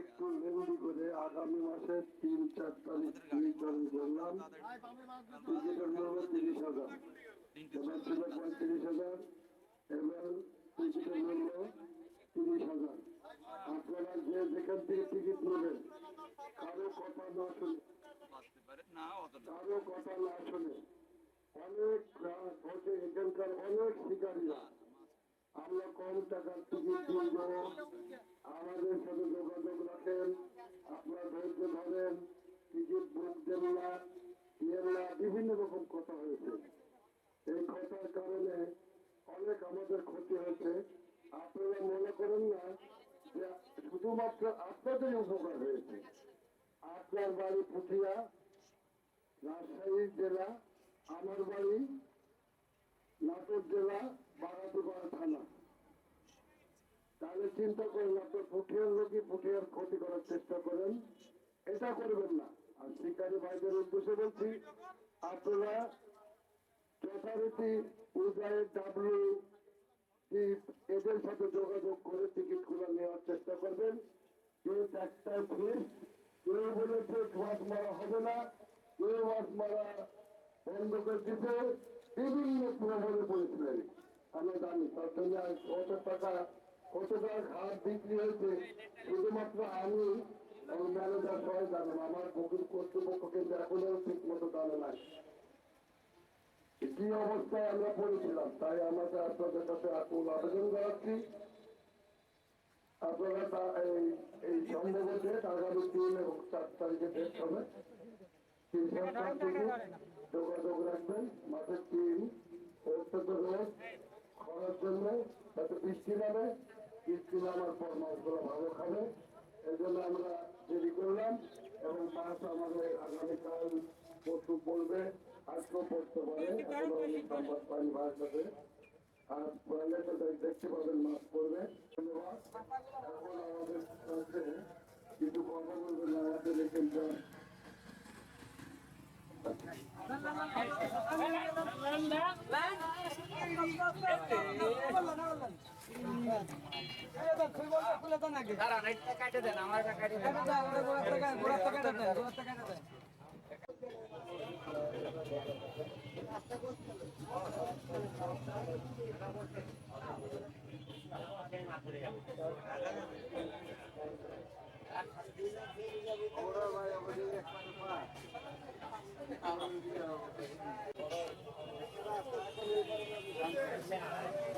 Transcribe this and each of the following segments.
একটু লেন্দি করে আগামী মাসের তিন চার তারিখ করলাম তিরিশ হাজার। পঁয়ত্রিশ হাজার আপনারা যেখান থেকে কথা না অনেক এখানকার অনেক শিকারীরা আমরা কম টাকার টিকিট কিনবো। আমাদের সাথে যোগাযোগ রাখেন। আপনারা ধৈর্য ধরেন। টিকিট বুক দেন না দিয়েন না। বিভিন্ন রকম কথা হয়েছে। এই কথার কারণে অনেক আমাদের ক্ষতি হয়েছে। আপনারা মনে করেন না যে শুধুমাত্র আপনাদের উপকার হয়েছে। আপনার বাড়ি পুঠিয়া, রাজশাহী জেলা, আমার বাড়ি নাটোর জেলা বাগাতিপাড়া থানা তাহলে চিন্তা করেন আপনার পুঠিয়ার লোকই পুঠিয়ার ক্ষতি করার চেষ্টা করেন। এটা করবেন না। আর শিকারী ভাইদের উদ্দেশ্যে বলছি, আপনারা যথারীতি উদয় ডাব্লিউ এদের সাথে যোগাযোগ করে টিকিটগুলো নেওয়ার চেষ্টা করবেন। কেউ একটাই ফিস কেউ বলেছে মাছ মারা হবে না, কেউ মাছ মারা বন্ধ করে দিতে, বিভিন্ন প্রবলে পড়েছিলেন। আমরা কত টাকা কত টাকা বিক্রি হয়েছে, শুধুমাত্র আমি এবং ম্যানেজার সবাই জানেন, আমার বকুল কর্তৃপক্ষ কিন্তু এখনও ঠিক মতো জানে নাই। কি অবস্থায় আমরা পড়েছিলাম, তাই আমাদের আপনাদের কাছে আকুল আবেদন জানাচ্ছি। আপনারা এই সম্ভবত আগামী তিন এবং চার তারিখে ডেট হবে। তিন চার তারিখে যোগাযোগ রাখবেন। মাসের তিন, অত্যন্ত রোদ খরার জন্য যাতে বৃষ্টি নামে বৃষ্টি নামার পর মাছগুলো ভালো খাবে। এই জন্য আমরা দেরি করলাম এবং মাছ আমাদের আগামীকাল পশু পড়বে আজকেও পড়তে পারে সংবাদ পানি সাথে আর পড়লে তো দেখতে পাবেন মাছ পড়বে। ধন্যবাদ। এখন আমাদের কাছে কিছু কথা বলবেন আমাদের এখানটা দাঁড়ান এটা কাটে দেন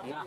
আমার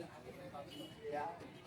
やった。